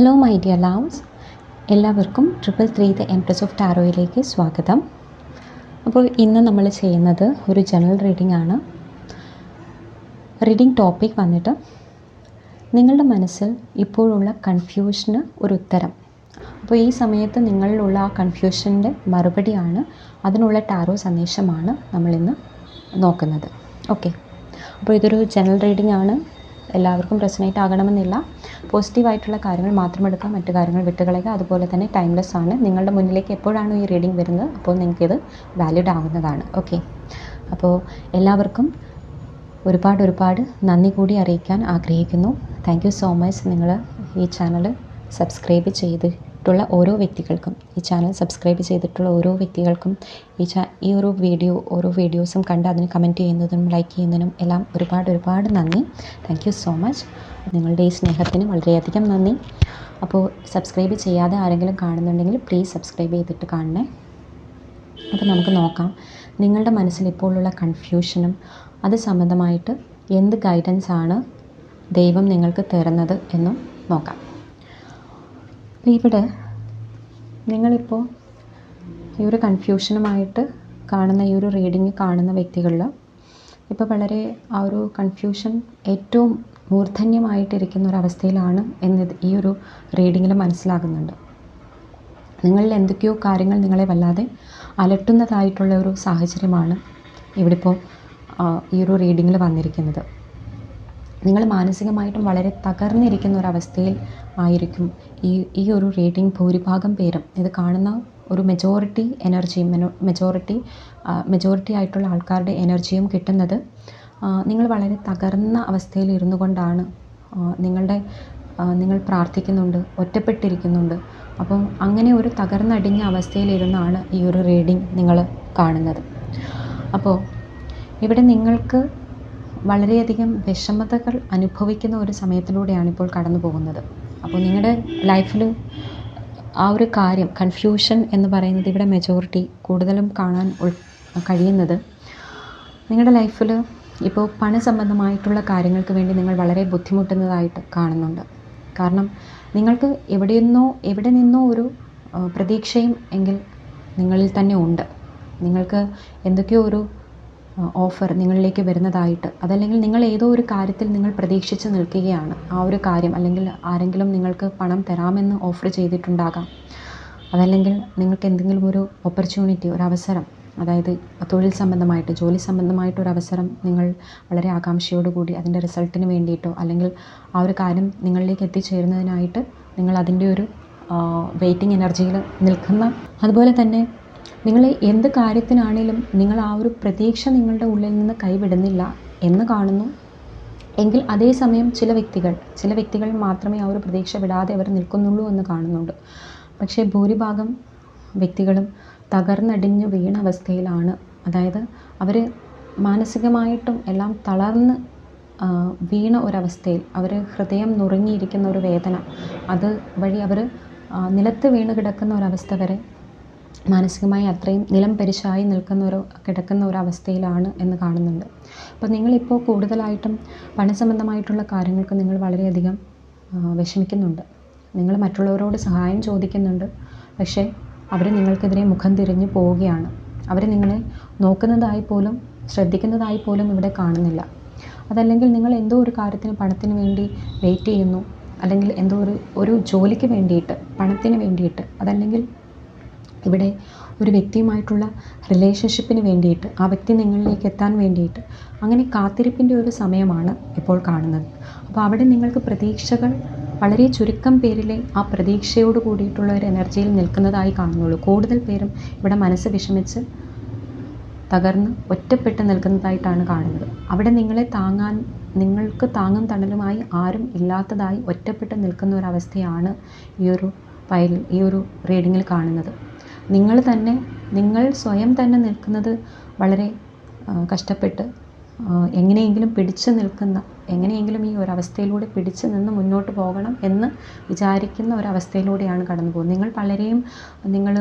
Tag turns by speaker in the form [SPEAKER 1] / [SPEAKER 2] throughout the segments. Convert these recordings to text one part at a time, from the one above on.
[SPEAKER 1] Hello my dear loves എല്ലാവർക്കും triple three the empress of ടാറോയിലേക്ക് സ്വാഗതം. അപ്പോൾ ഇന്ന് നമ്മൾ ചെയ്യുന്നത് ഒരു ജനറൽ റീഡിംഗ് ആണ്. റീഡിംഗ് ടോപ്പിക് വന്നിട്ട് നിങ്ങളുടെ മനസ്സിൽ ഇപ്പോഴുള്ള കൺഫ്യൂഷന് ഒരു ഉത്തരം. അപ്പോൾ ഈ സമയത്ത് നിങ്ങളിലുള്ള ആ കൺഫ്യൂഷന്റെ മറുപടിയാണ് അതിനുള്ള ടാറോ സന്ദേശമാണ് നമ്മളിന്ന് നോക്കുന്നത്. ഓക്കെ അപ്പോൾ ഇതൊരു ജനറൽ റീഡിംഗ് ആണ്. എല്ലാവർക്കും റെസനേറ്റ് ആകണമെന്നില്ല പോസിറ്റീവായിട്ടുള്ള കാര്യങ്ങൾ മാത്രം എടുക്കുക മറ്റു കാര്യങ്ങൾ വിട്ടുകളയുക. അതുപോലെ തന്നെ ടൈംലെസ് ആണ്. നിങ്ങളുടെ മുന്നിലേക്ക് എപ്പോഴാണോ ഈ റീഡിംഗ് വരുന്നത് അപ്പോൾ നിങ്ങൾക്കിത് വാലിഡ് ആവുന്നതാണ്. ഓക്കെ. അപ്പോൾ എല്ലാവർക്കും ഒരുപാട് ഒരുപാട് നന്ദി കൂടി അറിയിക്കാൻ ആഗ്രഹിക്കുന്നു. Thank so much. നിങ്ങൾ ഈ ചാനൽ സബ്സ്ക്രൈബ് ചെയ്തിട്ടുള്ള ഓരോ വ്യക്തികൾക്കും ഈ ചാനൽ സബ്സ്ക്രൈബ് ചെയ്തിട്ടുള്ള ഓരോ വ്യക്തികൾക്കും ഈ ചാ ഈ ഒരു വീഡിയോ ഓരോ വീഡിയോസും കണ്ട് അതിന് കമന്റ് ചെയ്യുന്നതും ലൈക്ക് ചെയ്യുന്നതിനും എല്ലാം ഒരുപാട് ഒരുപാട് നന്ദി. താങ്ക് യു സോ മച്ച് നിങ്ങളുടെ ഈ സ്നേഹത്തിന് വളരെയധികം നന്ദി. അപ്പോൾ സബ്സ്ക്രൈബ് ചെയ്യാതെ ആരെങ്കിലും കാണുന്നുണ്ടെങ്കിൽ പ്ലീസ് സബ്സ്ക്രൈബ് ചെയ്തിട്ട് കാണണേ. അപ്പോൾ നമുക്ക് നോക്കാം. നിങ്ങളുടെ മനസ്സിൽ ഇപ്പോഴുള്ള കൺഫ്യൂഷനും അത് സംബന്ധമായിട്ട് എന്ത് ഗൈഡൻസ് ആണ് ദൈവം നിങ്ങൾക്ക് തരുന്നത് എന്നും നോക്കാം. ഇവിടെ നിങ്ങളിപ്പോൾ ഈ ഒരു കൺഫ്യൂഷനുമായിട്ട് കാണുന്ന ഈ ഒരു റീഡിങ് കാണുന്ന വ്യക്തികളിൽ ഇപ്പോൾ വളരെ ആ ഒരു കൺഫ്യൂഷൻ ഏറ്റവും മൂർധന്യമായിട്ടിരിക്കുന്ന ഒരവസ്ഥയിലാണ് എന്ന് ഈ ഒരു റീഡിങ്ങിൽ മനസ്സിലാകുന്നുണ്ട്. നിങ്ങളിൽ എന്തൊക്കെയോ കാര്യങ്ങൾ നിങ്ങളെ വല്ലാതെ അലട്ടുന്നതായിട്ടുള്ള ഒരു സാഹചര്യമാണ് ഇവിടെ ഇപ്പോൾ ഈ ഒരു റീഡിങ്ങിൽ വന്നിരിക്കുന്നത്. നിങ്ങൾ മാനസികമായിട്ടും വളരെ തകർന്നിരിക്കുന്ന ഒരവസ്ഥയിൽ ആയിരിക്കും. ഈ ഈ ഒരു റീഡിംഗ് ഭൂരിഭാഗം പേരും ഇത് കാണുന്ന ഒരു മെജോറിറ്റി എനർജിയും മെജോറിറ്റി മെജോറിറ്റി ആയിട്ടുള്ള ആൾക്കാരുടെ എനർജിയും കിട്ടുന്നത് നിങ്ങൾ വളരെ തകർന്ന അവസ്ഥയിൽ ഇരുന്നു കൊണ്ടാണ് നിങ്ങളുടെ നിങ്ങൾ പ്രാർത്ഥിക്കുന്നുണ്ട് ഒറ്റപ്പെട്ടിരിക്കുന്നുണ്ട്. അപ്പം അങ്ങനെ ഒരു തകർന്നടിഞ്ഞ അവസ്ഥയിലിരുന്നാണ് ഈ ഒരു റീഡിംഗ് നിങ്ങൾ കാണുന്നത്. അപ്പോൾ ഇവിടെ നിങ്ങൾക്ക് വളരെയധികം വിഷമതകൾ അനുഭവിക്കുന്ന ഒരു സമയത്തിലൂടെയാണ് ഇപ്പോൾ കടന്നു പോകുന്നത്. അപ്പോൾ നിങ്ങളുടെ ലൈഫിൽ ആ ഒരു കാര്യം കൺഫ്യൂഷൻ എന്ന് പറയുന്നത് ഇവിടെ മെജോറിറ്റി കൂടുതലും കാണാൻ ഉൾ കഴിയുന്നത് നിങ്ങളുടെ ലൈഫിൽ ഇപ്പോൾ പണസംബന്ധമായിട്ടുള്ള കാര്യങ്ങൾക്ക് വേണ്ടി നിങ്ങൾ വളരെ ബുദ്ധിമുട്ടുന്നതായിട്ട് കാണുന്നുണ്ട്. കാരണം നിങ്ങൾക്ക് എവിടെയെന്നോ എവിടെ നിന്നോ ഒരു പ്രതീക്ഷയും എങ്കിൽ നിങ്ങളിൽ തന്നെ ഉണ്ട്. നിങ്ങൾക്ക് എന്തൊക്കെയോ ഒരു ഓഫർ നിങ്ങളിലേക്ക് വരുന്നതായിട്ട്. അതല്ലെങ്കിൽ നിങ്ങൾ ഏതോ ഒരു കാര്യത്തിൽ നിങ്ങൾ പ്രതീക്ഷിച്ച് നിൽക്കുകയാണ്. ആ ഒരു കാര്യം അല്ലെങ്കിൽ ആരെങ്കിലും നിങ്ങൾക്ക് പണം തരാമെന്ന് ഓഫർ ചെയ്തിട്ടുണ്ടാകാം. അതല്ലെങ്കിൽ നിങ്ങൾക്ക് എന്തെങ്കിലും ഒരു ഓപ്പർച്യൂണിറ്റി ഒരു അവസരം അതായത് തൊഴിൽ സംബന്ധമായിട്ട് ജോലി സംബന്ധമായിട്ട് ഒരു അവസരം നിങ്ങൾ വളരെ ആകാംക്ഷയോടുകൂടി അതിന്റെ റിസൾട്ടിന് വേണ്ടിയിട്ടോ അല്ലെങ്കിൽ ആ ഒരു കാര്യം നിങ്ങളിലേക്ക് എത്തിച്ചേരുന്നതിനായിട്ട് നിങ്ങൾ അതിന്റെ ഒരു വെയിറ്റിംഗ് എനർജിയിൽ നിൽക്കുന്ന അതുപോലെ തന്നെ നിങ്ങൾ എന്ത് കാര്യത്തിനാണേലും നിങ്ങൾ ആ ഒരു പ്രതീക്ഷ നിങ്ങളുടെ ഉള്ളിൽ നിന്ന് കൈവിടുന്നില്ല എന്ന് കാണുന്നു. എങ്കിൽ അതേസമയം ചില വ്യക്തികൾ ചില വ്യക്തികൾ മാത്രമേ ആ ഒരു പ്രതീക്ഷ വിടാതെ അവർ നിൽക്കുന്നുള്ളൂ എന്ന് കാണുന്നുണ്ട്. പക്ഷേ ഭൂരിഭാഗം വ്യക്തികളും തകർന്നടിഞ്ഞു വീണ അവസ്ഥയിലാണ്. അതായത് അവർ മാനസികമായിട്ടും എല്ലാം തളർന്ന് വീണ ഒരവസ്ഥയിൽ അവർ ഹൃദയം നുറുങ്ങിയിരിക്കുന്ന ഒരു വേദന അത് വഴി അവർ നിലത്ത് വീണ് കിടക്കുന്ന ഒരവസ്ഥ വരെ മാനസികമായി അത്രയും നിലം പരിശായി നിൽക്കുന്ന ഒരു കിടക്കുന്ന ഒരു അവസ്ഥയിലാണ് എന്ന് കാണുന്നുണ്ട്. അപ്പോൾ നിങ്ങളിപ്പോൾ കൂടുതലായിട്ടും പണസംബന്ധമായിട്ടുള്ള കാര്യങ്ങൾക്ക് നിങ്ങൾ വളരെയധികം വിഷമിക്കുന്നുണ്ട്. നിങ്ങൾ മറ്റുള്ളവരോട് സഹായം ചോദിക്കുന്നുണ്ട്. പക്ഷേ അവർ നിങ്ങൾക്കെതിരെ മുഖം തിരിഞ്ഞു പോവുകയാണ്. അവർ നിങ്ങളെ നോക്കുന്നതായി പോലും ശ്രദ്ധിക്കുന്നതായി പോലും ഇവിടെ കാണുന്നില്ല. അതല്ലെങ്കിൽ നിങ്ങൾ എന്തോ ഒരു കാര്യത്തിന് പണത്തിന് വേണ്ടി വെയിറ്റ് ചെയ്യുന്നു. അല്ലെങ്കിൽ എന്തോ ഒരു ഒരു ജോലിക്ക് വേണ്ടിയിട്ട് പണത്തിന് വേണ്ടിയിട്ട്. അതല്ലെങ്കിൽ ഇവിടെ ഒരു വ്യക്തിയുമായിട്ടുള്ള റിലേഷൻഷിപ്പിന് വേണ്ടിയിട്ട് ആ വ്യക്തി നിങ്ങളിലേക്ക് എത്താൻ വേണ്ടിയിട്ട് അങ്ങനെ കാത്തിരിപ്പിന്റെ ഒരു സമയമാണ് ഇപ്പോൾ കാണുന്നത്. അപ്പോൾ അവിടെ നിങ്ങൾക്ക് പ്രതീക്ഷകൾ വളരെ ചുരുക്കം പേരിലെ ആ പ്രതീക്ഷയോട് കൂടിയിട്ടുള്ള ഒരു എനർജിയിൽ നിൽക്കുന്നതായി കാണുന്നുള്ളൂ. കൂടുതൽ പേരും ഇവിടെ മനസ്സ് വിഷമിച്ച് തകർന്ന് ഒറ്റപ്പെട്ട് നിൽക്കുന്നതായിട്ടാണ് കാണുന്നത്. അവിടെ നിങ്ങളെ താങ്ങാൻ നിങ്ങൾക്ക് താങ്ങും തണലുമായി ആരും ഇല്ലാത്തതായി ഒറ്റപ്പെട്ട് നിൽക്കുന്ന ഒരവസ്ഥയാണ് ഈ ഒരു ഫയലിൽ ഈ ഒരു റീഡിങ്ങിൽ കാണുന്നത്. നിങ്ങൾ തന്നെ നിങ്ങൾ സ്വയം തന്നെ നിൽക്കുന്നത് വളരെ കഷ്ടപ്പെട്ട് എങ്ങനെയെങ്കിലും പിടിച്ചു നിൽക്കുന്ന എങ്ങനെയെങ്കിലും ഈ ഒരവസ്ഥയിലൂടെ പിടിച്ചു നിന്ന് മുന്നോട്ട് പോകണം എന്ന് വിചാരിക്കുന്ന ഒരവസ്ഥയിലൂടെയാണ് കടന്നു പോകുന്നത് നിങ്ങൾ പലരെയും നിങ്ങൾ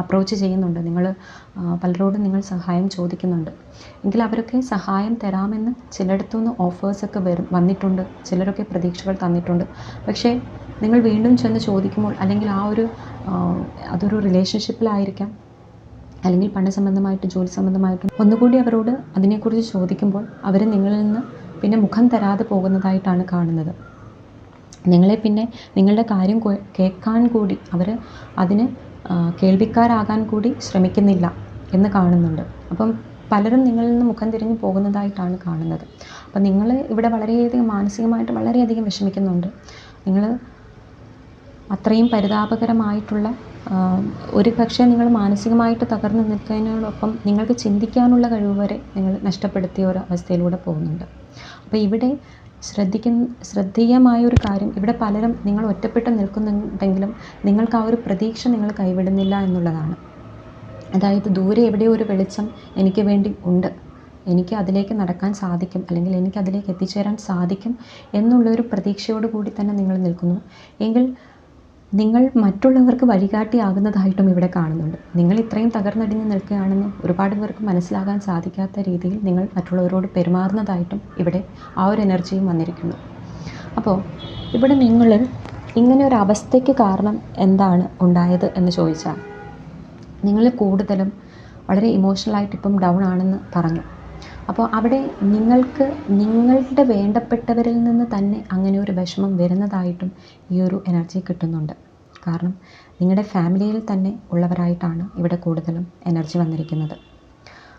[SPEAKER 1] അപ്രോച്ച് ചെയ്യുന്നുണ്ട്. നിങ്ങൾ പലരോടും നിങ്ങൾ സഹായം ചോദിക്കുന്നുണ്ട്. എങ്കിൽ അവരൊക്കെ സഹായം തരാമെന്ന് ചിലയിടത്തുനിന്ന് ഓഫേഴ്സൊക്കെ വരും വന്നിട്ടുണ്ട്. ചിലരൊക്കെ പ്രതീക്ഷകൾ തന്നിട്ടുണ്ട്. പക്ഷേ നിങ്ങൾ വീണ്ടും ചെന്ന് ചോദിക്കുമ്പോൾ അല്ലെങ്കിൽ ആ ഒരു അതൊരു റിലേഷൻഷിപ്പിലായിരിക്കാം അല്ലെങ്കിൽ പണ സംബന്ധമായിട്ട് ജോലി സംബന്ധമായിട്ട് ഒന്നുകൂടി അവരോട് അതിനെക്കുറിച്ച് ചോദിക്കുമ്പോൾ അവർ നിങ്ങളിൽ നിന്ന് പിന്നെ മുഖം തരാതെ പോകുന്നതായിട്ടാണ് കാണുന്നത്. നിങ്ങളെ പിന്നെ നിങ്ങളുടെ കാര്യം കേൾക്കാൻ കൂടി അവർ അതിന് കേൾവിക്കാരാകാൻ കൂടി ശ്രമിക്കുന്നില്ല എന്ന് കാണുന്നുണ്ട്. അപ്പം പലരും നിങ്ങളിൽ നിന്ന് മുഖം തിരിഞ്ഞു പോകുന്നതായിട്ടാണ് കാണുന്നത്. അപ്പം നിങ്ങൾ ഇവിടെ വളരെയധികം മാനസികമായിട്ട് വളരെയധികം വിഷമിക്കുന്നുണ്ട്. നിങ്ങൾ അത്രയും പരിതാപകരമായിട്ടുള്ള ഒരു പക്ഷേ നിങ്ങൾ മാനസികമായിട്ട് തകർന്നു നിൽക്കുന്നതിനോടൊപ്പം നിങ്ങൾക്ക് ചിന്തിക്കാനുള്ള കഴിവ് വരെ നിങ്ങൾ നഷ്ടപ്പെടുത്തിയ ഒരു അവസ്ഥയിലൂടെ പോകുന്നുണ്ട്. അപ്പോൾ ഇവിടെ ശ്രദ്ധിക്കുന്ന ശ്രദ്ധേയമായ ഒരു കാര്യം ഇവിടെ പലരും നിങ്ങൾ ഒറ്റപ്പെട്ട് നിൽക്കുന്നുണ്ടെങ്കിലും നിങ്ങൾക്ക് ആ ഒരു പ്രതീക്ഷ നിങ്ങൾ കൈവിടുന്നില്ല എന്നുള്ളതാണ്. അതായത് ദൂരെ എവിടെയോ ഒരു വെളിച്ചം എനിക്ക് വേണ്ടി ഉണ്ട്. എനിക്ക് അതിലേക്ക് നടക്കാൻ സാധിക്കും അല്ലെങ്കിൽ എനിക്ക് അതിലേക്ക് എത്തിച്ചേരാൻ സാധിക്കും എന്നുള്ളൊരു പ്രതീക്ഷയോട് കൂടി തന്നെ നിങ്ങൾ നിൽക്കുന്നു. എങ്കിൽ നിങ്ങൾ മറ്റുള്ളവർക്ക് വഴികാട്ടിയാകുന്നതായിട്ടും ഇവിടെ കാണുന്നുണ്ട്. നിങ്ങൾ ഇത്രയും തകർന്നടിഞ്ഞ് നിൽക്കുകയാണെന്ന് ഒരുപാട് പേർക്ക് മനസ്സിലാകാൻ സാധിക്കാത്ത രീതിയിൽ നിങ്ങൾ മറ്റുള്ളവരോട് പെരുമാറുന്നതായിട്ടും ഇവിടെ ആ ഒരു എനർജിയും വന്നിരിക്കുന്നു. അപ്പോൾ ഇവിടെ നിങ്ങൾ ഇങ്ങനെ ഒരു അവസ്ഥയ്ക്ക് കാരണം എന്താണ് ഉണ്ടായത് എന്ന് ചോദിച്ചാൽ നിങ്ങൾ കൂടുതലും വളരെ ഇമോഷണലായിട്ട് ഇപ്പം ഡൗൺ ആണെന്ന് പറഞ്ഞു. അപ്പോൾ അവിടെ നിങ്ങൾക്ക് നിങ്ങളുടെ വേണ്ടപ്പെട്ടവരിൽ നിന്ന് തന്നെ അങ്ങനെ ഒരു വിഷമം വരുന്നതായിട്ടും ഈ ഒരു എനർജി കിട്ടുന്നുണ്ട്. കാരണം നിങ്ങളുടെ ഫാമിലിയിൽ തന്നെ ഉള്ളവരായിട്ടാണ് ഇവിടെ കൂടുതലും എനർജി വന്നിരിക്കുന്നത്.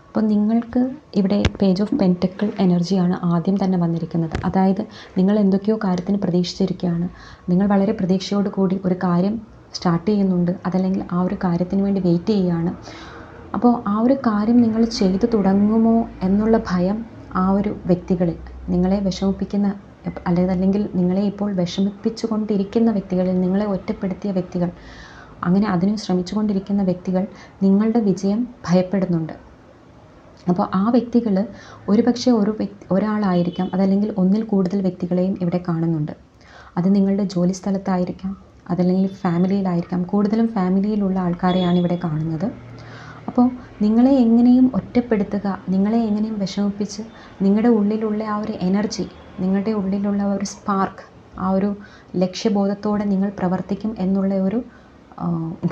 [SPEAKER 1] അപ്പോൾ നിങ്ങൾക്ക് ഇവിടെ പേജ് ഓഫ് പെന്റക്കിൾ എനർജിയാണ് ആദ്യം തന്നെ വന്നിരിക്കുന്നത്. അതായത് നിങ്ങൾ എന്തൊക്കെയോ കാര്യത്തിന് പ്രതീക്ഷിച്ചിരിക്കുകയാണ്. നിങ്ങൾ വളരെ പ്രതീക്ഷയോട് കൂടി ഒരു കാര്യം സ്റ്റാർട്ട് ചെയ്യുന്നുണ്ട്. അതല്ലെങ്കിൽ ആ ഒരു കാര്യത്തിന് വേണ്ടി വെയിറ്റ് ചെയ്യുകയാണ്. അപ്പോൾ ആ ഒരു കാര്യം നിങ്ങൾ ചെയ്തു തുടങ്ങുമോ എന്നുള്ള ഭയം ആ ഒരു വ്യക്തികളിൽ നിങ്ങളെ വിഷമിപ്പിക്കുന്ന അല്ലെങ്കിൽ നിങ്ങളെ ഇപ്പോൾ വിഷമിപ്പിച്ചു കൊണ്ടിരിക്കുന്ന വ്യക്തികളിൽ നിങ്ങളെ ഒറ്റപ്പെടുത്തിയ വ്യക്തികൾ അങ്ങനെ അതിന് ശ്രമിച്ചുകൊണ്ടിരിക്കുന്ന വ്യക്തികൾ നിങ്ങളുടെ വിജയം ഭയപ്പെടുന്നുണ്ട്. അപ്പോൾ ആ വ്യക്തികൾ ഒരുപക്ഷെ ഒരു വ്യക്തി ഒരാളായിരിക്കാം അതല്ലെങ്കിൽ ഒന്നിൽ കൂടുതൽ വ്യക്തികളെയും ഇവിടെ കാണുന്നുണ്ട്. അത് നിങ്ങളുടെ ജോലി സ്ഥലത്തായിരിക്കാം അതല്ലെങ്കിൽ ഫാമിലിയിലായിരിക്കാം. കൂടുതലും ഫാമിലിയിലുള്ള ആൾക്കാരെയാണ് ഇവിടെ കാണുന്നത്. അപ്പോൾ നിങ്ങളെ എങ്ങനെയും ഒറ്റപ്പെടുത്തുക നിങ്ങളെ എങ്ങനെയും വിഷമിപ്പിച്ച് നിങ്ങളുടെ ഉള്ളിലുള്ള ആ ഒരു എനർജി നിങ്ങളുടെ ഉള്ളിലുള്ള ആ ഒരു സ്പാർക്ക് ആ ഒരു ലക്ഷ്യബോധത്തോടെ നിങ്ങൾ പ്രവർത്തിക്കും എന്നുള്ള ഒരു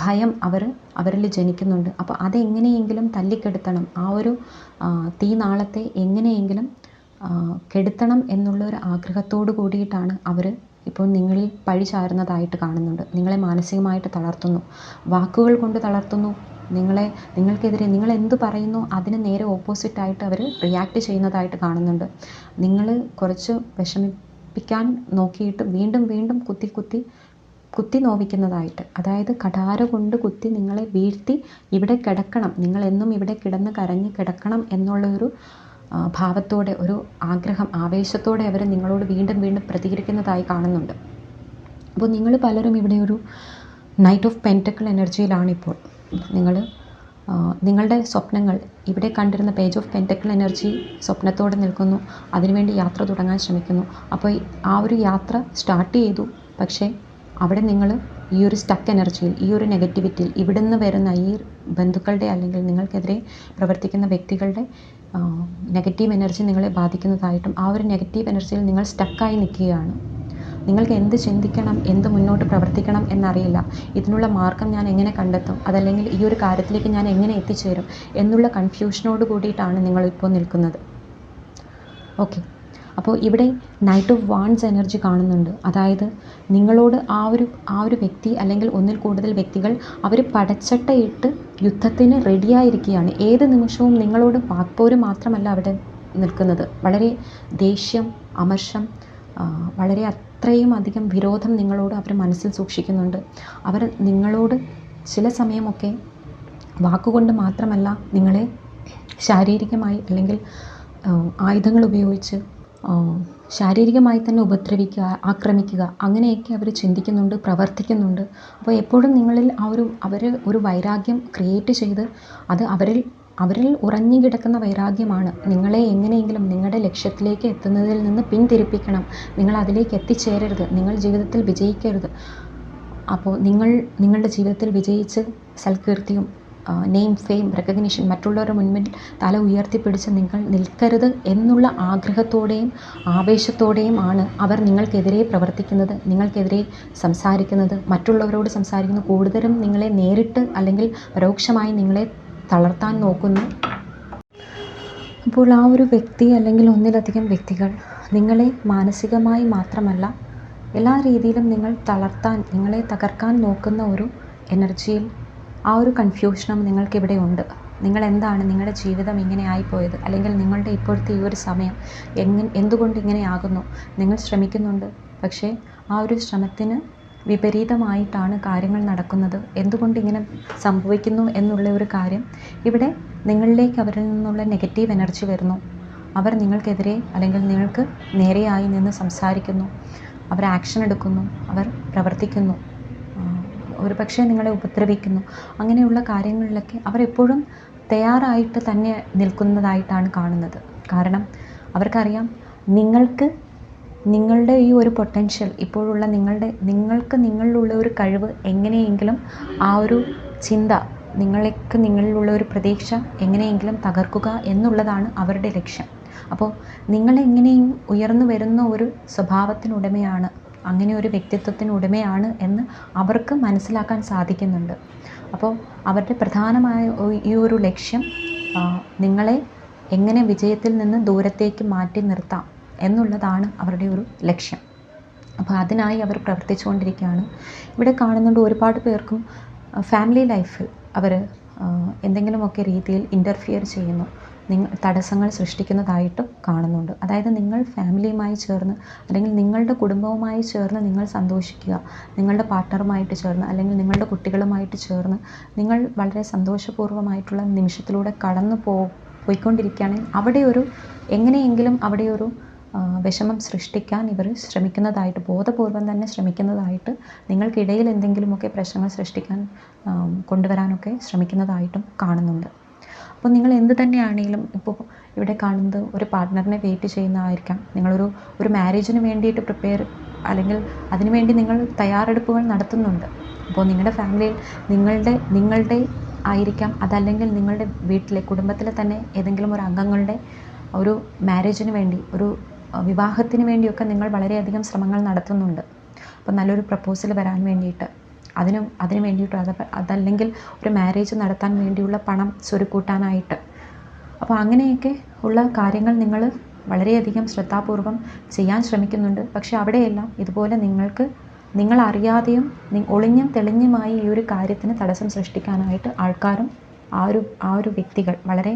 [SPEAKER 1] ഭയം അവർ അവരിൽ ജനിക്കുന്നുണ്ട്. അപ്പോൾ അതെങ്ങനെയെങ്കിലും തല്ലിക്കെടുത്തണം. ആ ഒരു തീനാളത്തെ എങ്ങനെയെങ്കിലും കെടുത്തണം എന്നുള്ള ഒരു ആഗ്രഹത്തോട് കൂടിയിട്ടാണ് അവർ ഇപ്പോൾ നിങ്ങളിൽ പഴി ചാരുന്നതായിട്ട് കാണുന്നുണ്ട്. നിങ്ങളെ മാനസികമായിട്ട് തളർത്തുന്നു. വാക്കുകൾ കൊണ്ട് തളർത്തുന്നു. നിങ്ങളെ നിങ്ങൾക്കെതിരെ നിങ്ങൾ എന്ത് പറയുന്നു അതിന് നേരെ ഓപ്പോസിറ്റായിട്ട് അവർ റിയാക്ട് ചെയ്യുന്നതായിട്ട് കാണുന്നുണ്ട്. നിങ്ങൾ കുറച്ച് വിഷമിപ്പിക്കാൻ നോക്കിയിട്ട് വീണ്ടും വീണ്ടും കുത്തി കുത്തി കുത്തി നോവിക്കുന്നതായിട്ട് അതായത് കഠാര കൊണ്ട് കുത്തി നിങ്ങളെ വീഴ്ത്തി ഇവിടെ കിടക്കണം നിങ്ങൾ എന്നും ഇവിടെ കിടന്ന് കരഞ്ഞ് കിടക്കണം എന്നുള്ളൊരു ഭാവത്തോടെ ഒരു ആഗ്രഹം ആവേശത്തോടെ അവർ നിങ്ങളോട് വീണ്ടും വീണ്ടും പ്രതികരിക്കുന്നതായി കാണുന്നുണ്ട്. അപ്പോൾ നിങ്ങൾ പലരും ഇവിടെ ഒരു നൈറ്റ് ഓഫ് പെന്റക്കിൾ എനർജിയിലാണിപ്പോൾ നിങ്ങൾ നിങ്ങളുടെ സ്വപ്നങ്ങൾ ഇവിടെ കണ്ടിരുന്ന പേജ് ഓഫ് പെന്റക്കിൾ എനർജി സ്വപ്നത്തോടെ നിൽക്കുന്നു. അതിനുവേണ്ടി യാത്ര തുടങ്ങാൻ ശ്രമിക്കുന്നു. അപ്പോൾ ആ ഒരു യാത്ര സ്റ്റാർട്ട് ചെയ്തു. പക്ഷേ അവിടെ നിങ്ങൾ ഈ ഒരു സ്റ്റക്ക് എനർജിയിൽ ഈ ഒരു നെഗറ്റിവിറ്റിയിൽ ഇവിടുന്ന് വരുന്ന ഈ ബന്ധുക്കളുടെ അല്ലെങ്കിൽ നിങ്ങൾക്കെതിരെ പ്രവർത്തിക്കുന്ന വ്യക്തികളുടെ നെഗറ്റീവ് എനർജി നിങ്ങളെ ബാധിക്കുന്നതായിട്ടും ആ ഒരു നെഗറ്റീവ് എനർജിയിൽ നിങ്ങൾ സ്റ്റക്കായി നിൽക്കുകയാണ്. നിങ്ങൾക്ക് എന്ത് ചിന്തിക്കണം എന്ത് മുന്നോട്ട് പ്രവർത്തിക്കണം എന്നറിയില്ല. ഇതിനുള്ള മാർഗം ഞാൻ എങ്ങനെ കണ്ടെത്തും? അതല്ലെങ്കിൽ ഈ ഒരു കാര്യത്തിലേക്ക് ഞാൻ എങ്ങനെ എത്തിച്ചേരും? എന്നുള്ള കൺഫ്യൂഷനോട് കൂടിയിട്ടാണ് നിങ്ങളിപ്പോൾ നിൽക്കുന്നത്. ഓക്കെ അപ്പോൾ ഇവിടെ നൈറ്റ് ഓഫ് വാൺസ് എനർജി കാണുന്നുണ്ട്. അതായത് നിങ്ങളോട് ആ ഒരു ആ ഒരു വ്യക്തി അല്ലെങ്കിൽ ഒന്നിൽ കൂടുതൽ വ്യക്തികൾ അവർ പടച്ചട്ടയിട്ട് യുദ്ധത്തിന് റെഡിയായിരിക്കുകയാണ് ഏത് നിമിഷവും നിങ്ങളോട് വാക്പോര് മാത്രമല്ല അവിടെ നിൽക്കുന്നത്. വളരെ ദേഷ്യം അമർഷം വളരെ അത്രയും അധികം വിരോധം നിങ്ങളോട് അവർ മനസ്സിൽ സൂക്ഷിക്കുന്നുണ്ട്. അവർ നിങ്ങളോട് ചില സമയമൊക്കെ വാക്കുകൊണ്ട് മാത്രമല്ല നിങ്ങളെ ശാരീരികമായി അല്ലെങ്കിൽ ആയുധങ്ങൾ ഉപയോഗിച്ച് ശാരീരികമായി തന്നെ ഉപദ്രവിക്കുക ആക്രമിക്കുക അങ്ങനെയൊക്കെ അവർ ചിന്തിക്കുന്നുണ്ട് പ്രവർത്തിക്കുന്നുണ്ട്. അപ്പോൾ എപ്പോഴും നിങ്ങളിൽ ആ ഒരു അവർ ഒരു വൈരാഗ്യം ക്രിയേറ്റ് ചെയ്ത് അത് അവരിൽ അവരിൽ ഉറഞ്ഞു കിടക്കുന്ന വൈരാഗ്യമാണ്. നിങ്ങളെ എങ്ങനെയെങ്കിലും നിങ്ങളുടെ ലക്ഷ്യത്തിലേക്ക് എത്തുന്നതിൽ നിന്ന് പിന്തിരിപ്പിക്കണം. നിങ്ങൾ അതിലേക്ക് എത്തിച്ചേരരുത്. നിങ്ങൾ ജീവിതത്തിൽ വിജയിക്കരുത്. അപ്പോൾ നിങ്ങൾ നിങ്ങളുടെ ജീവിതത്തിൽ വിജയിച്ച് സൽകീർത്തിയും നെയിം ഫെയിം റെക്കഗ്നിഷൻ മറ്റുള്ളവരുടെ മുൻപിൽ തല ഉയർത്തിപ്പിടിച്ച് നിങ്ങൾ നിൽക്കരുത് എന്നുള്ള ആഗ്രഹത്തോടെയും ആവേശത്തോടെയും ആണ് അവർ നിങ്ങൾക്കെതിരെ പ്രവർത്തിക്കുന്നത് നിങ്ങൾക്കെതിരെ സംസാരിക്കുന്നത്. മറ്റുള്ളവരോട് സംസാരിക്കുന്നത് കൂടുതലും നിങ്ങളെ നേരിട്ട് അല്ലെങ്കിൽ പരോക്ഷമായി നിങ്ങളെ തളർത്താൻ നോക്കുന്നു. അപ്പോൾ ആ ഒരു വ്യക്തി അല്ലെങ്കിൽ ഒന്നിലധികം വ്യക്തികൾ നിങ്ങളെ മാനസികമായി മാത്രമല്ല എല്ലാ രീതിയിലും നിങ്ങൾ തളർത്താൻ നിങ്ങളെ തകർക്കാൻ നോക്കുന്ന ഒരു എനർജിയിൽ ആ ഒരു കൺഫ്യൂഷനും നിങ്ങൾക്കിവിടെ ഉണ്ട്. നിങ്ങൾ എന്താണ് നിങ്ങളുടെ ജീവിതം ഇങ്ങനെ ആയിപ്പോയത്? അല്ലെങ്കിൽ നിങ്ങളുടെ ഇപ്പോഴത്തെ ഈ ഒരു സമയം എങ്ങനെ എന്തുകൊണ്ട് ഇങ്ങനെയാകുന്നു നിങ്ങൾ ശ്രമിക്കുന്നുണ്ട്. പക്ഷേ ആ ഒരു ശ്രമത്തിന് വിപരീതമായിട്ടാണ് കാര്യങ്ങൾ നടക്കുന്നത്. എന്തുകൊണ്ട് ഇങ്ങനെ സംഭവിക്കുന്നു എന്നുള്ള ഒരു കാര്യം ഇവിടെ നിങ്ങളിലേക്ക് അവരിൽ നിന്നുള്ള നെഗറ്റീവ് എനർജി വരുന്നു. അവർ നിങ്ങൾക്കെതിരെ അല്ലെങ്കിൽ നിങ്ങൾക്ക് നേരെയായി നിന്ന് സംസാരിക്കുന്നു. അവർ ആക്ഷൻ എടുക്കുന്നു. അവർ പ്രവർത്തിക്കുന്നു. ഒരു പക്ഷേ നിങ്ങളെ ഉപദ്രവിക്കുന്നു. അങ്ങനെയുള്ള കാര്യങ്ങളിലൊക്കെ അവരെപ്പോഴും തയ്യാറായിട്ട് തന്നെ നിൽക്കുന്നതായിട്ടാണ് കാണുന്നത്. കാരണം അവർക്കറിയാം നിങ്ങൾക്ക് നിങ്ങളുടെ ഈ ഒരു പൊട്ടൻഷ്യൽ ഇപ്പോഴുള്ള നിങ്ങളുടെ നിങ്ങൾക്ക് നിങ്ങളിലുള്ള ഒരു കഴിവ് എങ്ങനെയെങ്കിലും ആ ഒരു ചിന്ത നിങ്ങൾക്ക് നിങ്ങളിലുള്ള ഒരു പ്രതീക്ഷ എങ്ങനെയെങ്കിലും തകർക്കുക എന്നുള്ളതാണ് അവരുടെ ലക്ഷ്യം. അപ്പോൾ നിങ്ങളെങ്ങനെയും ഉയർന്നു വരുന്ന ഒരു സ്വഭാവത്തിനുടമയാണ് അങ്ങനെ ഒരു വ്യക്തിത്വത്തിനുടമയാണ് എന്ന് അവർക്ക് മനസ്സിലാക്കാൻ സാധിക്കുന്നുണ്ട്. അപ്പോൾ അവരുടെ പ്രധാനമായ ഈ ഒരു ലക്ഷ്യം നിങ്ങളെ എങ്ങനെ വിജയത്തിൽ നിന്ന് ദൂരത്തേക്ക് മാറ്റി നിർത്താം എന്നുള്ളതാണ് അവരുടെ ഒരു ലക്ഷ്യം. അപ്പോൾ അതിനായി അവർ പ്രവർത്തിച്ചുകൊണ്ടിരിക്കുകയാണ്. ഇവിടെ കാണുന്നുണ്ട് ഒരുപാട് പേർക്കും ഫാമിലി ലൈഫിൽ അവർ എന്തെങ്കിലുമൊക്കെ രീതിയിൽ ഇന്റർഫിയർ ചെയ്യുന്നു. നിങ്ങൾ തടസ്സങ്ങൾ സൃഷ്ടിക്കുന്നതായിട്ടും കാണുന്നുണ്ട്. അതായത് നിങ്ങൾ ഫാമിലിയുമായി ചേർന്ന് അല്ലെങ്കിൽ നിങ്ങളുടെ കുടുംബവുമായി ചേർന്ന് നിങ്ങൾ സന്തോഷിക്കുക നിങ്ങളുടെ പാർട്ട്ണറുമായിട്ട് ചേർന്ന് അല്ലെങ്കിൽ നിങ്ങളുടെ കുട്ടികളുമായിട്ട് ചേർന്ന് നിങ്ങൾ വളരെ സന്തോഷപൂർവമായിട്ടുള്ള നിമിഷത്തിലൂടെ കടന്നു പോയിക്കൊണ്ടിരിക്കുകയാണെങ്കിൽ അവിടെ ഒരു എങ്ങനെയെങ്കിലും അവിടെ ഒരു വിഷമം സൃഷ്ടിക്കാൻ ഇവർ ശ്രമിക്കുന്നതായിട്ട് ബോധപൂർവം തന്നെ ശ്രമിക്കുന്നതായിട്ട് നിങ്ങൾക്കിടയിൽ എന്തെങ്കിലുമൊക്കെ പ്രശ്നങ്ങൾ സൃഷ്ടിക്കാൻ കൊണ്ടുവരാനൊക്കെ ശ്രമിക്കുന്നതായിട്ടും കാണുന്നുണ്ട്. അപ്പോൾ നിങ്ങൾ എന്ത് തന്നെയാണെങ്കിലും ഇപ്പോൾ ഇവിടെ കാണുന്നത് ഒരു പാർട്ട്ണറിനെ വെയിറ്റ് ചെയ്യുന്നതായിരിക്കാം. നിങ്ങളൊരു ഒരു മാരേജിന് വേണ്ടിയിട്ട് പ്രിപ്പയർ അല്ലെങ്കിൽ അതിനുവേണ്ടി നിങ്ങൾ തയ്യാറെടുപ്പുകൾ നടത്തുന്നുണ്ട്. അപ്പോൾ നിങ്ങളുടെ ഫാമിലിയിൽ നിങ്ങളുടെ നിങ്ങളുടെ ആയിരിക്കാം. അതല്ലെങ്കിൽ നിങ്ങളുടെ വീട്ടിലെ കുടുംബത്തിലെ തന്നെ ഏതെങ്കിലും ഒരു അംഗങ്ങളുടെ ഒരു മാരേജിന് വേണ്ടി ഒരു വിവാഹത്തിന് വേണ്ടിയൊക്കെ നിങ്ങൾ വളരെയധികം ശ്രമങ്ങൾ നടത്തുന്നുണ്ട്. അപ്പം നല്ലൊരു പ്രപ്പോസൽ വരാൻ വേണ്ടിയിട്ട്. അതിനും അതിന് വേണ്ടിയിട്ട് അത് അതല്ലെങ്കിൽ ഒരു മാരേജ് നടത്താൻ വേണ്ടിയുള്ള പണം സ്വരുക്കൂട്ടാനായിട്ട്. അപ്പോൾ അങ്ങനെയൊക്കെ ഉള്ള കാര്യങ്ങൾ നിങ്ങൾ വളരെയധികം ശ്രദ്ധാപൂർവം ചെയ്യാൻ ശ്രമിക്കുന്നുണ്ട്. പക്ഷേ അവിടെയെല്ലാം ഇതുപോലെ നിങ്ങൾക്ക് നിങ്ങൾ അറിയാതെയും ഒളിഞ്ഞും തെളിഞ്ഞുമായി ഈ ഒരു കാര്യത്തിന് തടസ്സം സൃഷ്ടിക്കാനായിട്ട് ആൾക്കാരും ആ ഒരു ആ ഒരു വ്യക്തികൾ വളരെ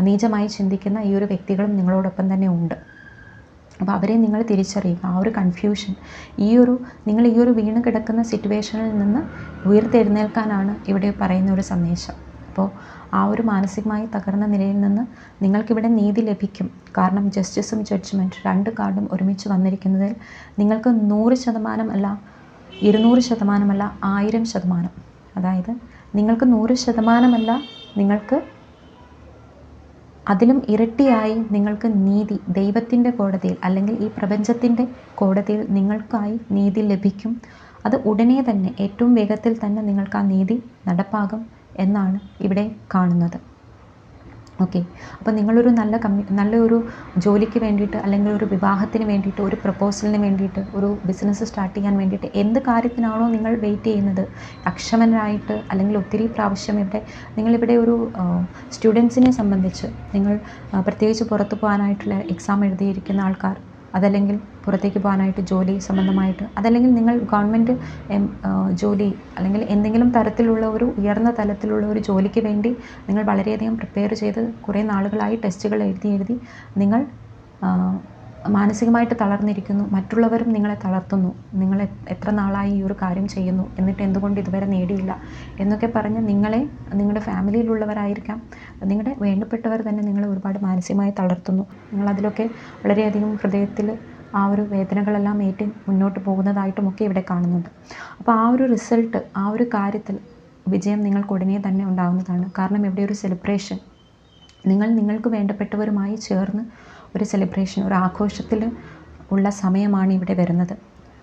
[SPEAKER 1] നീചമായി ചിന്തിക്കുന്ന ഈ ഒരു വ്യക്തികളും നിങ്ങളോടൊപ്പം തന്നെ ഉണ്ട്. അപ്പോൾ അവരെ നിങ്ങൾ തിരിച്ചറിയുക. ആ ഒരു കൺഫ്യൂഷൻ ഈ ഒരു നിങ്ങൾ ഈ ഒരു വീണ് കിടക്കുന്ന സിറ്റുവേഷനിൽ നിന്ന് ഉയർത്തെഴുന്നേൽക്കാനാണ് ഇവിടെ പറയുന്ന ഒരു സന്ദേശം. അപ്പോൾ ആ ഒരു മാനസികമായി തകർന്ന നിലയിൽ നിന്ന് നിങ്ങൾക്കിവിടെ നീതി ലഭിക്കും. കാരണം ജസ്റ്റിസും ജഡ്ജ്മെന്റ് രണ്ട് കാർഡും ഒരുമിച്ച് വന്നിരിക്കുന്നതിൽ നിങ്ങൾക്ക് നൂറ് ശതമാനം അല്ല ഇരുന്നൂറ് ശതമാനമല്ല ആയിരം ശതമാനം. അതായത് നിങ്ങൾക്ക് നൂറ് ശതമാനമല്ല നിങ്ങൾക്ക് അതിലും ഇരട്ടിയായി നിങ്ങൾക്ക് നീതി ദൈവത്തിന്റെ കോടതിയിൽ അല്ലെങ്കിൽ ഈ പ്രപഞ്ചത്തിന്റെ കോടതിയിൽ നിങ്ങൾക്കായി നീതി ലഭിക്കും. അത് ഉടനെ തന്നെ ഏറ്റവും വേഗത്തിൽ തന്നെ നിങ്ങൾക്ക് ആ നീതി നടപ്പാകും എന്നാണ് ഇവിടെ കാണുന്നത്. ഓക്കെ. അപ്പോൾ നിങ്ങളൊരു നല്ല കമ്മി നല്ലൊരു ജോലിക്ക് വേണ്ടിയിട്ട് അല്ലെങ്കിൽ ഒരു വിവാഹത്തിന് വേണ്ടിയിട്ട് ഒരു പ്രപ്പോസലിന് വേണ്ടിയിട്ട് ഒരു ബിസിനസ് സ്റ്റാർട്ട് ചെയ്യാൻ വേണ്ടിയിട്ട് എന്ത് കാര്യത്തിനാണോ നിങ്ങൾ വെയിറ്റ് ചെയ്യുന്നത്? അക്ഷമനായിട്ട് അല്ലെങ്കിൽ ഒത്തിരി പ്രാവശ്യം ഇവിടെ നിങ്ങളിവിടെ ഒരു സ്റ്റുഡൻസിനെ സംബന്ധിച്ച് നിങ്ങൾ പ്രത്യേകിച്ച് പുറത്തു പോകാനായിട്ടുള്ള എക്സാം എഴുതിയിരിക്കുന്ന ആൾക്കാർ അതല്ലെങ്കിൽ പുറത്തേക്ക് പോകാനായിട്ട് ജോലി സംബന്ധമായിട്ട് അതല്ലെങ്കിൽ നിങ്ങൾ ഗവൺമെന്റ് ജോലി അല്ലെങ്കിൽ എന്തെങ്കിലും തരത്തിലുള്ള ഒരു ഉയർന്ന തലത്തിലുള്ള ഒരു ജോലിക്ക് വേണ്ടി നിങ്ങൾ വളരെയധികം പ്രിപ്പയർ ചെയ്ത് കുറേ നാളുകളായി ടെസ്റ്റുകൾ എഴുതി എഴുതി നിങ്ങൾ മാനസികമായിട്ട് തളർന്നിരിക്കുന്നു. മറ്റുള്ളവരും നിങ്ങളെ തളർത്തുന്നു. നിങ്ങൾ എത്ര നാളായി ഈ ഒരു കാര്യം ചെയ്യുന്നു? എന്നിട്ട് എന്തുകൊണ്ട് ഇതുവരെ നേടിയില്ല? എന്നൊക്കെ പറഞ്ഞ് നിങ്ങളെ നിങ്ങളുടെ ഫാമിലിയിലുള്ളവരായിരിക്കാം. നിങ്ങളുടെ വേണ്ടപ്പെട്ടവർ തന്നെ നിങ്ങളെ ഒരുപാട് മാനസികമായി തളർത്തുന്നു. നിങ്ങളതിലൊക്കെ വളരെയധികം ഹൃദയത്തിൽ ആ ഒരു വേദനകളെല്ലാം ഏറ്റി മുന്നോട്ട് പോകുന്നതായിട്ടുമൊക്കെ ഇവിടെ കാണുന്നുണ്ട്. അപ്പോൾ ആ ഒരു റിസൾട്ട് ആ ഒരു കാര്യത്തിൽ വിജയം നിങ്ങൾക്ക് ഉടനെ തന്നെ ഉണ്ടാകുന്നതാണ്. കാരണം ഇവിടെ ഒരു സെലിബ്രേഷൻ. നിങ്ങൾ നിങ്ങൾക്ക് വേണ്ടപ്പെട്ടവരുമായി ചേർന്ന് ഒരു സെലിബ്രേഷൻ ഒരു ആഘോഷത്തിൽ ഉള്ള സമയമാണ് ഇവിടെ വരുന്നത്.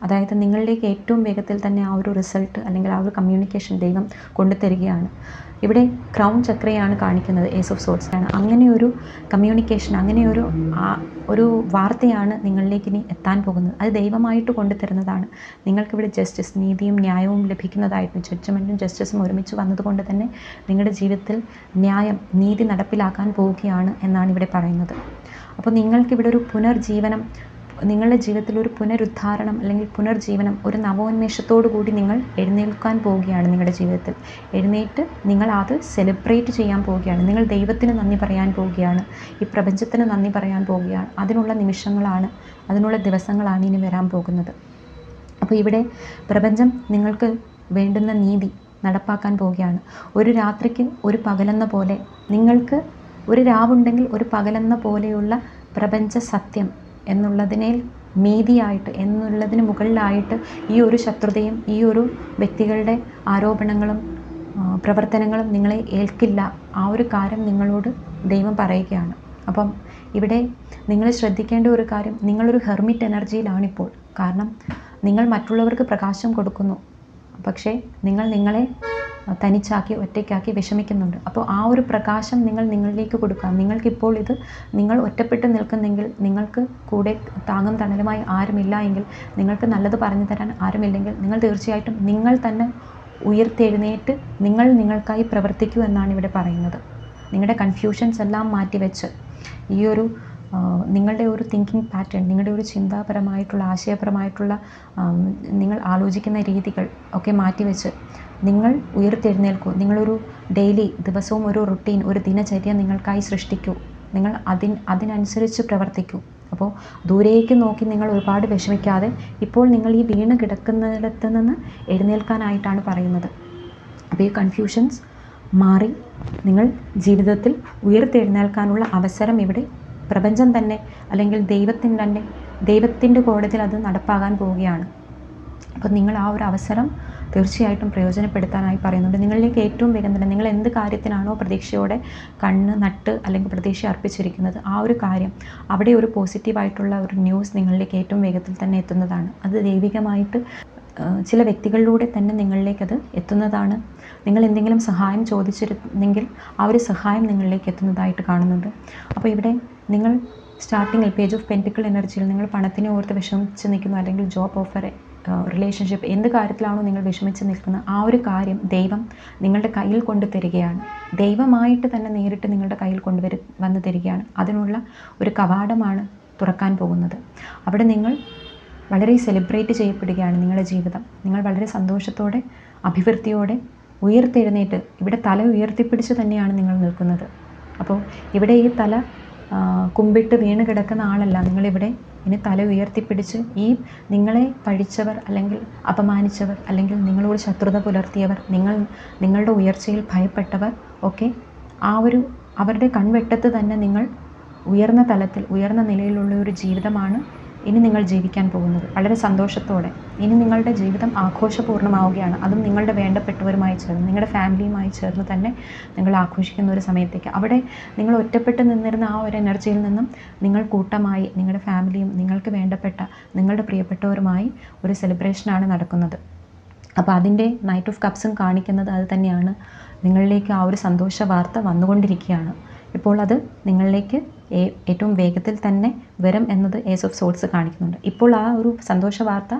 [SPEAKER 1] അതായത് നിങ്ങളിലേക്ക് ഏറ്റവും വേഗത്തിൽ തന്നെ ആ ഒരു റിസൾട്ട് അല്ലെങ്കിൽ ആ ഒരു കമ്മ്യൂണിക്കേഷൻ ദൈവം കൊണ്ടുതരികയാണ്. ഇവിടെ ക്രൗൺ ചക്രയാണ് കാണിക്കുന്നത് ഏസ് ഓഫ് സോട്സ് ആണ്. അങ്ങനെ ഒരു കമ്മ്യൂണിക്കേഷൻ അങ്ങനെയൊരു ഒരു വാർത്തയാണ് നിങ്ങളിലേക്ക് ഇനി എത്താൻ പോകുന്നത്. അത് ദൈവമായിട്ട് കൊണ്ടുതരുന്നതാണ്. നിങ്ങൾക്കിവിടെ ജസ്റ്റിസ് നീതിയും ന്യായവും ലഭിക്കുന്നതായിട്ട് ജഡ്ജ്മെന്റും ജസ്റ്റിസും ഒരുമിച്ച് വന്നതുകൊണ്ട് തന്നെ നിങ്ങളുടെ ജീവിതത്തിൽ ന്യായം നീതി നടപ്പിലാക്കാൻ പോവുകയാണ് എന്നാണ് ഇവിടെ പറയുന്നത്. അപ്പോൾ നിങ്ങൾക്കിവിടെ ഒരു പുനർജീവനം നിങ്ങളുടെ ജീവിതത്തിൽ ഒരു പുനരുദ്ധാരണം അല്ലെങ്കിൽ പുനർജീവനം ഒരു നവോന്മേഷത്തോടു കൂടി നിങ്ങൾ എഴുന്നേൽക്കാൻ പോവുകയാണ് നിങ്ങളുടെ ജീവിതത്തിൽ. എഴുന്നേറ്റ് നിങ്ങൾ അത് സെലിബ്രേറ്റ് ചെയ്യാൻ പോവുകയാണ്. നിങ്ങൾ ദൈവത്തിന് നന്ദി പറയാൻ പോവുകയാണ്. ഈ പ്രപഞ്ചത്തിന് നന്ദി പറയാൻ പോവുകയാണ്. അതിനുള്ള നിമിഷങ്ങളാണ് അതിനുള്ള ദിവസങ്ങളാണ് ഇനി വരാൻ പോകുന്നത്. അപ്പോൾ ഇവിടെ പ്രപഞ്ചം നിങ്ങൾക്ക് വേണ്ടുന്ന നീതി നടപ്പാക്കാൻ പോവുകയാണ്. ഒരു രാത്രിക്ക് ഒരു പകലെന്ന പോലെ നിങ്ങൾക്ക് ഒരു രാവുണ്ടെങ്കിൽ ഒരു പകലെന്ന പോലെയുള്ള പ്രപഞ്ച സത്യം എന്നുള്ളതിനെ മീതിയായിട്ട് എന്നുള്ളതിന് മുകളിലായിട്ട് ഈ ഒരു ശത്രുതയും ഈ ഒരു വ്യക്തികളുടെ ആരോപണങ്ങളും പ്രവർത്തനങ്ങളും നിങ്ങളെ ഏൽക്കില്ല. ആ ഒരു കാര്യം നിങ്ങളോട് ദൈവം പറയുകയാണ്. അപ്പം ഇവിടെ നിങ്ങൾ ശ്രദ്ധിക്കേണ്ട ഒരു കാര്യം നിങ്ങളൊരു ഹെർമിറ്റ് എനർജിയിലാണിപ്പോൾ. കാരണം നിങ്ങൾ മറ്റുള്ളവർക്ക് പ്രകാശം കൊടുക്കുന്നു. പക്ഷേ നിങ്ങൾ നിങ്ങളെ തനിച്ചാക്കി ഒറ്റയ്ക്കാക്കി വിഷമിക്കുന്നുണ്ട്. അപ്പോൾ ആ ഒരു പ്രകാശം നിങ്ങൾ നിങ്ങളിലേക്ക് കൊടുക്കുക. നിങ്ങൾക്കിപ്പോൾ ഇത് നിങ്ങൾ ഒറ്റപ്പെട്ട് നിൽക്കുന്നെങ്കിൽ നിങ്ങൾക്ക് കൂടെ താങ്ങും തണലുമായി ആരുമില്ല എങ്കിൽ നിങ്ങൾക്ക് നല്ലത് പറഞ്ഞു തരാൻ ആരുമില്ലെങ്കിൽ നിങ്ങൾ തീർച്ചയായിട്ടും നിങ്ങൾ തന്നെ ഉയർത്തെഴുന്നേറ്റ് നിങ്ങൾ നിങ്ങൾക്കായി പ്രവർത്തിക്കൂ എന്നാണ് ഇവിടെ പറയുന്നത്. നിങ്ങളുടെ കൺഫ്യൂഷൻസ് എല്ലാം മാറ്റിവെച്ച് ഈ ഒരു നിങ്ങളുടെ ഒരു തിങ്കിങ് പാറ്റേൺ നിങ്ങളുടെ ഒരു ചിന്താപരമായിട്ടുള്ള ആശയപരമായിട്ടുള്ള നിങ്ങൾ ആലോചിക്കുന്ന രീതികൾ ഒക്കെ മാറ്റിവെച്ച് നിങ്ങൾ ഉയർത്തെഴുന്നേൽക്കൂ. നിങ്ങളൊരു ഡെയിലി ദിവസവും ഒരു റുട്ടീൻ ഒരു ദിനചര്യ നിങ്ങൾക്കായി സൃഷ്ടിക്കൂ. നിങ്ങൾ അതിൻ അതിനനുസരിച്ച് പ്രവർത്തിക്കൂ. അപ്പോൾ ദൂരേക്ക് നോക്കി നിങ്ങൾ ഒരുപാട് വിഷമിക്കാതെ ഇപ്പോൾ നിങ്ങൾ ഈ വീണ് കിടക്കുന്നിടത്ത് നിന്ന് എഴുന്നേൽക്കാനായിട്ടാണ് പറയുന്നത്. അപ്പോൾ ഈ കൺഫ്യൂഷൻസ് മാറി. നിങ്ങൾ ജീവിതത്തിൽ ഉയർത്തെഴുന്നേൽക്കാനുള്ള അവസരം ഇവിടെ പ്രപഞ്ചം തന്നെ അല്ലെങ്കിൽ ദൈവത്തിന് തന്നെ ദൈവത്തിന്റെ കോടതിയിൽ അത് നടപ്പാകാൻ പോവുകയാണ്. അപ്പോൾ നിങ്ങൾ ആ ഒരു അവസരം തീർച്ചയായിട്ടും പ്രയോജനപ്പെടുത്താനായി പറയുന്നുണ്ട്. നിങ്ങളിലേക്ക് ഏറ്റവും വേഗം തന്നെ നിങ്ങൾ എന്ത് കാര്യത്തിനാണോ പ്രതീക്ഷയോടെ കണ്ണ് നട്ട് അല്ലെങ്കിൽ പ്രതീക്ഷ അർപ്പിച്ചിരിക്കുന്നത് ആ ഒരു കാര്യം അവിടെ ഒരു പോസിറ്റീവായിട്ടുള്ള ഒരു ന്യൂസ് നിങ്ങളിലേക്ക് ഏറ്റവും വേഗത്തിൽ തന്നെ എത്തുന്നതാണ്. അത് ദൈവികമായിട്ട് ചില വ്യക്തികളിലൂടെ തന്നെ നിങ്ങളിലേക്ക് അത് എത്തുന്നതാണ്. നിങ്ങൾ എന്തെങ്കിലും സഹായം ചോദിച്ചിരുന്നെങ്കിൽ ആ ഒരു സഹായം നിങ്ങളിലേക്ക് എത്തുന്നതായിട്ട് കാണുന്നുണ്ട്. അപ്പോൾ ഇവിടെ നിങ്ങൾ സ്റ്റാർട്ടിങ്ങിൽ പേജ് ഓഫ് പെന്റിക്കിൾ എനർജിയിൽ നിങ്ങൾ പണത്തിനെ ഓർത്ത് വിഷമിച്ച് നിൽക്കുന്നു അല്ലെങ്കിൽ ജോബ് ഓഫർ റിലേഷൻഷിപ്പ് എന്ത് കാര്യത്തിലാണോ നിങ്ങൾ വിഷമിച്ച് നിൽക്കുന്നത് ആ ഒരു കാര്യം ദൈവം നിങ്ങളുടെ കയ്യിൽ കൊണ്ട് തരികയാണ് ദൈവമായിട്ട് തന്നെ നേരിട്ട് നിങ്ങളുടെ കയ്യിൽ കൊണ്ടുവരു വന്ന് തരികയാണ്. അതിനുള്ള ഒരു കവാടമാണ് തുറക്കാൻ പോകുന്നത്. അവിടെ നിങ്ങൾ വളരെ സെലിബ്രേറ്റ് ചെയ്യപ്പെടുകയാണ് നിങ്ങളുടെ ജീവിതം. നിങ്ങൾ വളരെ സന്തോഷത്തോടെ അഭിവൃദ്ധിയോടെ ഉയർത്തെഴുന്നേറ്റ് ഇവിടെ തല ഉയർത്തിപ്പിടിച്ച് തന്നെയാണ് നിങ്ങൾ നിൽക്കുന്നത്. അപ്പോൾ ഇവിടെ ഈ തല കുമ്പിട്ട് വീണ് കിടക്കുന്ന ആളല്ല. നിങ്ങളിവിടെ ഇനി തല ഉയർത്തിപ്പിടിച്ച് ഈ നിങ്ങളെ പഴിച്ചവർ അല്ലെങ്കിൽ അപമാനിച്ചവർ അല്ലെങ്കിൽ നിങ്ങളോട് ശത്രുത പുലർത്തിയവർ നിങ്ങൾ നിങ്ങളുടെ ഉയർച്ചയിൽ ഭയപ്പെട്ടവർ ഒക്കെ ആ ഒരു അവരുടെ കൺവെട്ടത്ത് തന്നെ നിങ്ങൾ ഉയർന്ന തലത്തിൽ ഉയർന്ന നിലയിലുള്ള ഒരു ജീവിതമാണ് ഇനി നിങ്ങൾ ജീവിക്കാൻ പോകുന്നത്. വളരെ സന്തോഷത്തോടെ. ഇനി നിങ്ങളുടെ ജീവിതം ആഘോഷപൂർണമാവുകയാണ് അതും നിങ്ങളുടെ വേണ്ടപ്പെട്ടവരുമായി ചേർന്ന് നിങ്ങളുടെ ഫാമിലിയുമായി ചേർന്ന് തന്നെ നിങ്ങൾ ആഘോഷിക്കുന്ന ഒരു സമയത്തേക്ക്. അവിടെ നിങ്ങൾ ഒറ്റപ്പെട്ട് നിന്നിരുന്ന ആ ഒരു എനർജിയിൽ നിന്നും നിങ്ങൾ കൂട്ടമായി നിങ്ങളുടെ ഫാമിലിയും നിങ്ങൾക്ക് വേണ്ടപ്പെട്ട നിങ്ങളുടെ പ്രിയപ്പെട്ടവരുമായി ഒരു സെലിബ്രേഷനാണ് നടക്കുന്നത്. അപ്പോൾ അതിന്റെ നൈറ്റ് ഓഫ് കപ്സും കാണിക്കുന്നത് അത് തന്നെയാണ്. നിങ്ങളിലേക്ക് ആ ഒരു സന്തോഷ വാർത്ത വന്നുകൊണ്ടിരിക്കുകയാണ്. ഇപ്പോൾ അത് നിങ്ങളിലേക്ക് ഏറ്റവും വേഗത്തിൽ തന്നെ വരും എന്നത് ഏസ് ഓഫ് സോൾസ് കാണിക്കുന്നുണ്ട്. ഇപ്പോൾ ആ ഒരു സന്തോഷ വാർത്ത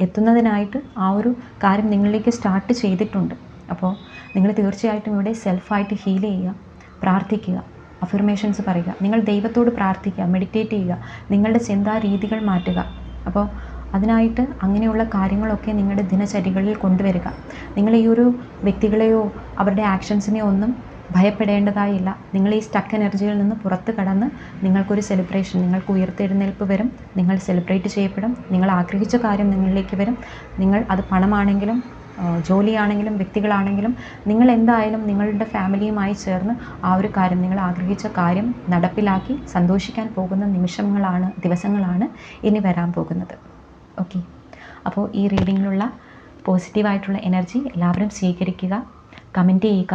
[SPEAKER 1] എത്തുന്നതിനായിട്ട് ആ ഒരു കാര്യം നിങ്ങളിലേക്ക് സ്റ്റാർട്ട് ചെയ്തിട്ടുണ്ട്. അപ്പോൾ നിങ്ങൾ തീർച്ചയായിട്ടും ഇവിടെ സെൽഫായിട്ട് ഹീൽ ചെയ്യുക പ്രാർത്ഥിക്കുക അഫർമേഷൻസ് പറയുക നിങ്ങൾ ദൈവത്തോട് പ്രാർത്ഥിക്കുക മെഡിറ്റേറ്റ് ചെയ്യുക നിങ്ങളുടെ ചിന്താ രീതികൾ മാറ്റുക. അപ്പോൾ അതിനായിട്ട് അങ്ങനെയുള്ള കാര്യങ്ങളൊക്കെ നിങ്ങളുടെ ദിനചര്യകളിൽ കൊണ്ടുവരിക. നിങ്ങൾ ഈ ഒരു വ്യക്തികളെയോ അവരുടെ ആക്ഷൻസിനെയോ ഒന്നും ഭയപ്പെടേണ്ടതായില്ല. നിങ്ങൾ ഈ സ്റ്റക്ക് എനർജിയിൽ നിന്ന് പുറത്ത് കടന്ന് നിങ്ങൾക്കൊരു സെലിബ്രേഷൻ നിങ്ങൾക്ക് ഉയർത്തെഴുന്നേൽപ്പ് വരും നിങ്ങൾ സെലിബ്രേറ്റ് ചെയ്യപ്പെടും നിങ്ങൾ ആഗ്രഹിച്ച കാര്യം നിങ്ങളിലേക്ക് വരും നിങ്ങൾ അത് പണമാണെങ്കിലും ജോലിയാണെങ്കിലും വ്യക്തികളാണെങ്കിലും നിങ്ങൾ എന്തായാലും നിങ്ങളുടെ ഫാമിലിയുമായി ചേർന്ന് ആ ഒരു കാര്യം നിങ്ങൾ ആഗ്രഹിച്ച കാര്യം നടപ്പിലാക്കി സന്തോഷിക്കാൻ പോകുന്ന നിമിഷങ്ങളാണ് ദിവസങ്ങളാണ് ഇനി വരാൻ പോകുന്നത്. ഓക്കെ അപ്പോൾ ഈ റീഡിങ്ങിലുള്ള പോസിറ്റീവായിട്ടുള്ള എനർജി എല്ലാവരും സ്വീകരിക്കുക കമന്റ് ചെയ്യുക